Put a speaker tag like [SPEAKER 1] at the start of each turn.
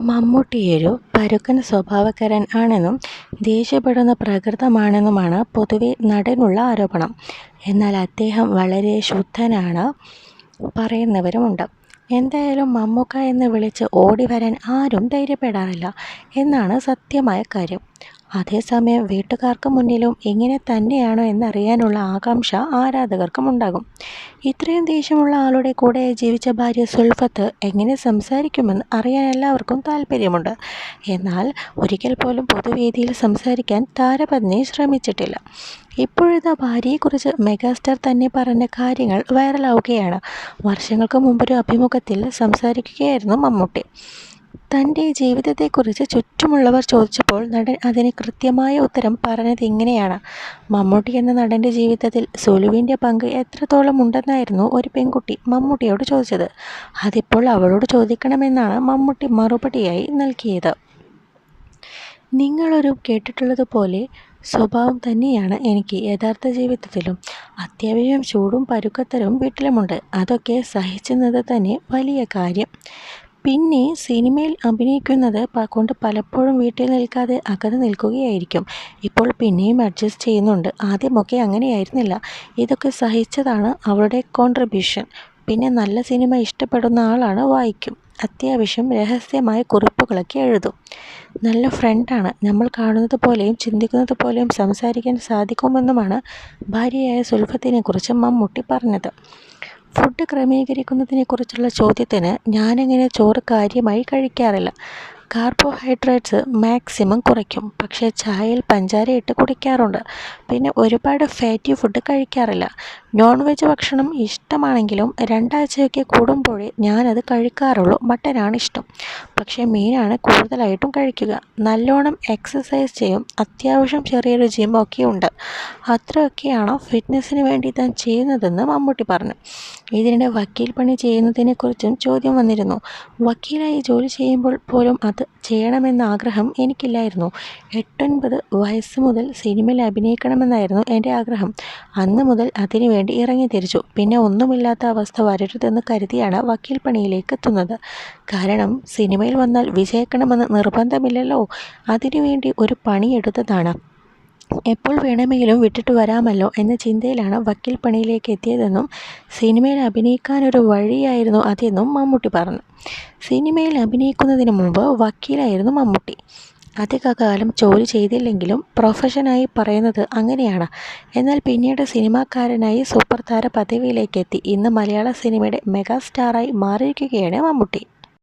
[SPEAKER 1] മമ്മൂട്ടിയൊരു പരുക്കൻ സ്വഭാവക്കാരൻ ആണെന്നും ദേഷ്യപ്പെടുന്ന പ്രകൃതമാണെന്നുമാണ് പൊതുവെ നടനുള്ള ആരോപണം. എന്നാൽ അദ്ദേഹം വളരെ ശുദ്ധനാണ് പറയുന്നവരുമുണ്ട്. എന്തായാലും മമ്മൂക്ക എന്ന് വിളിച്ച് ഓടിവരാൻ ആരും ധൈര്യപ്പെടാറില്ല എന്നാണ് സത്യമായ കാര്യം. അതേസമയം വീട്ടുകാർക്ക് മുന്നിലും ഇങ്ങനെ തന്നെയാണോ എന്നറിയാനുള്ള ആകാംക്ഷ ആരാധകർക്കും ഉണ്ടാകും ഇത്രയും ദേഷ്യമുള്ള ആളുടെ കൂടെ ജീവിച്ച ഭാര്യ സുൽഫത്ത് എങ്ങനെ സംസാരിക്കുമെന്ന് അറിയാൻ എല്ലാവർക്കും താല്പര്യമുണ്ട് എന്നാൽ ഒരിക്കൽ പോലും പൊതുവേദിയിൽ സംസാരിക്കാൻ താരപത്നി ശ്രമിച്ചിട്ടില്ല. ഇപ്പോഴത്തെ ഭാര്യയെക്കുറിച്ച് മെഗാസ്റ്റാർ തന്നെ പറഞ്ഞ കാര്യങ്ങൾ വൈറലാവുകയാണ്. വർഷങ്ങൾക്ക് മുമ്പൊരു അഭിമുഖത്തിൽ സംസാരിക്കുകയായിരുന്നു മമ്മൂട്ടി. തന്റെ ജീവിതത്തെക്കുറിച്ച് ചുറ്റുമുള്ളവർ ചോദിച്ചപ്പോൾ നടൻ അതിന് കൃത്യമായ ഉത്തരം പറഞ്ഞത് ഇങ്ങനെയാണ് മമ്മൂട്ടി എന്ന നടന്റെ ജീവിതത്തിൽ സോലുവിന്റെ പങ്ക് എത്രത്തോളം ഉണ്ടെന്നായിരുന്നു ഒരു പെൺകുട്ടി മമ്മൂട്ടിയോട് ചോദിച്ചത്. അതിപ്പോൾ അവളോട് ചോദിക്കണമെന്നാണ് മമ്മൂട്ടി മറുപടിയായി നൽകിയത്. നിങ്ങളൊരു കേട്ടിട്ടുള്ളതുപോലെ സ്വഭാവം തന്നെയാണ് എനിക്ക് യഥാർത്ഥ ജീവിതത്തിലും. അത്യാവശ്യം ചൂടും പരുക്കത്തരവും വീട്ടിലുമുണ്ട്. അതൊക്കെ സഹിച്ചെന്നത് തന്നെ വലിയ കാര്യം. പിന്നെ സിനിമയിൽ അഭിനയിക്കുന്നത് കൊണ്ട് പലപ്പോഴും വീട്ടിൽ നിൽക്കാതെ അകന്ന് നിൽക്കുകയായിരിക്കും. ഇപ്പോൾ പിന്നെയും അഡ്ജസ്റ്റ് ചെയ്യുന്നുണ്ട്. ആദ്യമൊക്കെ അങ്ങനെയായിരുന്നില്ല. ഇതൊക്കെ സഹിച്ചതാണ് അവളുടെ കോൺട്രിബ്യൂഷൻ. പിന്നെ നല്ല സിനിമ ഇഷ്ടപ്പെടുന്ന ആളാണ് വായിക്കും. അത്യാവശ്യം രഹസ്യമായ കുറിപ്പുകളൊക്കെ എഴുതും. നല്ല ഫ്രണ്ടാണ്. നമ്മൾ കാണുന്നത് പോലെയും ചിന്തിക്കുന്നത് പോലെയും സംസാരിക്കാൻ സാധിക്കുമെന്നുമാണ് ഭാര്യയായ സുൽഫത്തിനെക്കുറിച്ച് മമ്മൂട്ടി പറഞ്ഞത്. ഫുഡ് ക്രമീകരിക്കുന്നതിനെക്കുറിച്ചുള്ള ചോദ്യത്തിന് ഞാനങ്ങനെ ചോറ് കാര്യമായി കഴിക്കാറില്ല. കാർബോഹൈഡ്രേറ്റ്സ് മാക്സിമം കുറയ്ക്കും. പക്ഷേ ചായയിൽ പഞ്ചാര ഇട്ട് കുടിക്കാറുണ്ട്. പിന്നെ ഒരുപാട് ഫാറ്റി ഫുഡ് കഴിക്കാറില്ല. നോൺവെജ് ഭക്ഷണം ഇഷ്ടമാണെങ്കിലും രണ്ടാഴ്ചയൊക്കെ കൂടുമ്പോഴേ ഞാനത് കഴിക്കാറുള്ളൂ. മട്ടനാണ് ഇഷ്ടം. പക്ഷേ മീനാണ് കൂടുതലായിട്ടും കഴിക്കുക. നല്ലോണം എക്സസൈസ് ചെയ്യും. അത്യാവശ്യം ചെറിയൊരു ജിമ്മൊക്കെ ഒക്കെയുണ്ട്. അത്രയൊക്കെയാണോ ഫിറ്റ്നസ്സിന് വേണ്ടി താൻ ചെയ്യുന്നതെന്ന് മമ്മൂട്ടി പറഞ്ഞു. ഇതിനിടെ വക്കീൽ പണി ചെയ്യുന്നതിനെക്കുറിച്ചും ചോദ്യം വന്നിരുന്നു. വക്കീലായി ജോലി ചെയ്യുമ്പോൾ പോലും അത് ചെയ്യണമെന്ന ആഗ്രഹം എനിക്കില്ലായിരുന്നു. എട്ടൊൻപത് വയസ്സ് മുതൽ സിനിമയിൽ അഭിനയിക്കണമെന്നായിരുന്നു എന്റെ ആഗ്രഹം. അന്ന് മുതൽ അതിന് വേണ്ടി ഇറങ്ങി തിരിച്ചു പിന്നെ ഒന്നുമില്ലാത്ത അവസ്ഥ വരരുതെന്ന് കരുതിയാണ് വക്കീൽ പണിയിലേക്ക് എത്തുന്നത്. കാരണം സിനിമയിൽ വന്നാൽ വിജയിക്കണമെന്ന് നിർബന്ധമില്ലല്ലോ. അതിനുവേണ്ടി ഒരു പണിയെടുത്തതാണ് എപ്പോൾ വേണമെങ്കിലും വിട്ടിട്ട് വരാമല്ലോ എന്ന ചിന്തയിലാണ് വക്കീൽ പണിയിലേക്ക് എത്തിയതെന്നും സിനിമയിൽ അഭിനയിക്കാനൊരു വഴിയായിരുന്നു അതെന്നും മമ്മൂട്ടി പറഞ്ഞു. സിനിമയിൽ അഭിനയിക്കുന്നതിന് മുമ്പ് വക്കീലായിരുന്നു മമ്മൂട്ടി. അധികകാലം ജോലി ചെയ്തില്ലെങ്കിലും പ്രൊഫഷനായി പറയുന്നത് അങ്ങനെയാണ്. എന്നാൽ പിന്നീട് സിനിമാക്കാരനായി സൂപ്പർ താര പദവിയിലേക്കെത്തി. ഇന്ന് മലയാള സിനിമയുടെ മെഗാസ്റ്റാറായി മാറിയിരിക്കുകയാണ് മമ്മൂട്ടി.